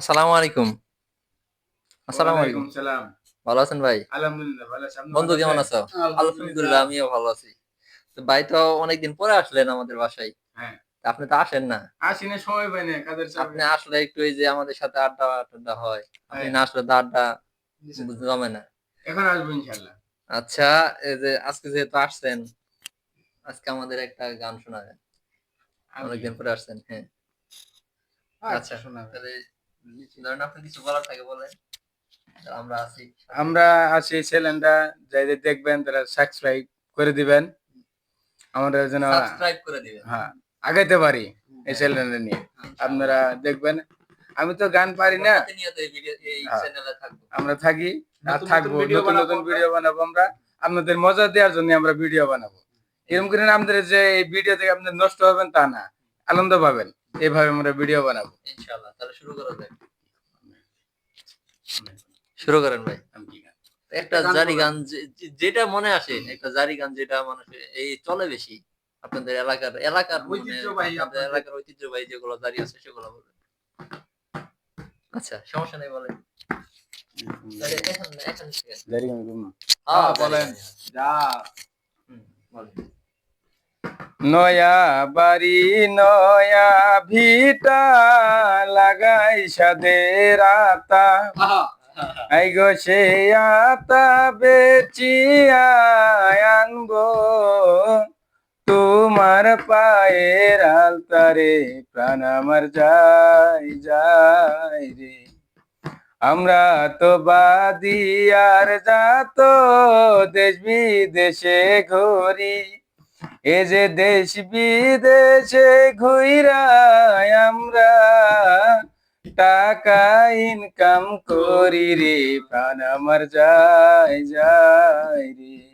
আসসালামু আলাইকুম। আসসালামু আলাইকুম। সালাম। ভালো আছেন ভাই? আলহামদুলিল্লাহ ভালো আছি। বন্ধু কেমন? আছো? আলহামদুলিল্লাহ। আমিও ভালো আছি। তো ভাই তো অনেকদিন পরে আসলেন আমাদের বাসায়। হ্যাঁ। আপনি তো আসেন না। আসি না সময় পাই না কাজের চাপে। আপনি আসলে একটু এই যে আমাদের সাথে আড্ডা টাড্ডা হয়। আপনি হ্যাঁ। না আসলে তো আড্ডা জমে না। এখন আসব ইনশাল্লাহ আচ্ছা এই যে আজকে যেহেতু আসছেন আজকে আমাদের একটা গান শোনাবেন। অনেকদিন পরে আসছেন হ্যাঁ। আচ্ছা আচ্ছা। শোনা তাহলে ধরেন আপনি কিছু বলার থাকে বলেন। আমরা আছি। আমরা আছি চ্যানেলটা যাদের দেখবেন তারা সাবস্ক্রাইব করে দিবেন। আমরা যেন সাবস্ক্রাইব করে দিবেন। হ্যাঁ আগাইতে পারি এই চ্যানেলটা নিয়ে। আপনারা দেখবেন আমি তো গান পারি না। প্রতিনিয়ত এই ভিডিও এই হ্যাঁ। চ্যানেলে থাকব। আমরা থাকি আর থাকব নতুন নতুন আমরা। ভিডিও বানাবো আমরা। আপনাদের মজা দেওয়ার জন্য আমরা ভিডিও বানাবো। এরকম করে আমাদের যে এই ভিডিও থেকে আপনাদের নষ্ট হবেন তা না। আনন্দ পাবেন। এইভাবে আমরা ভিডিও বানাবো। ইনশাআল্লাহ তাহলে শুরু করা যাক। শুরু করেন ভাই। একটা জারি গান যেটা মনে আসে একটা জারি গান যেটা মানুষের এই চলে বেশি। আপনাদের এলাকার এলাকার ঐতিহ্যবাহী আপনাদের আপনাদের। এলাকার ঐতিহ্যবাহী যেগুলো জারি আছে সেগুলো বলবেন। আচ্ছা সমস্যা নেই বলেন। তাহলে এখন এখন থেকে। হ্যাঁ হ্যাঁ, বলেন। বলেন। যা। বলেন। নয়া বাড়ি, নয়া ভিটা লাগাই সাদের আতা আই গো সে আতা বেচিয়া আনব। তোমার পায়ের আলতারে প্রাণ আমার যাই যাই রে। আমরা তো বাদি আর যাত, দেশ বিদেশে ঘুরি। এ যে দেশ বিদেশে ঘুইরা আমরা, টাকা ইনকাম করি রে, প্রাণ আমার যায় যায় যাই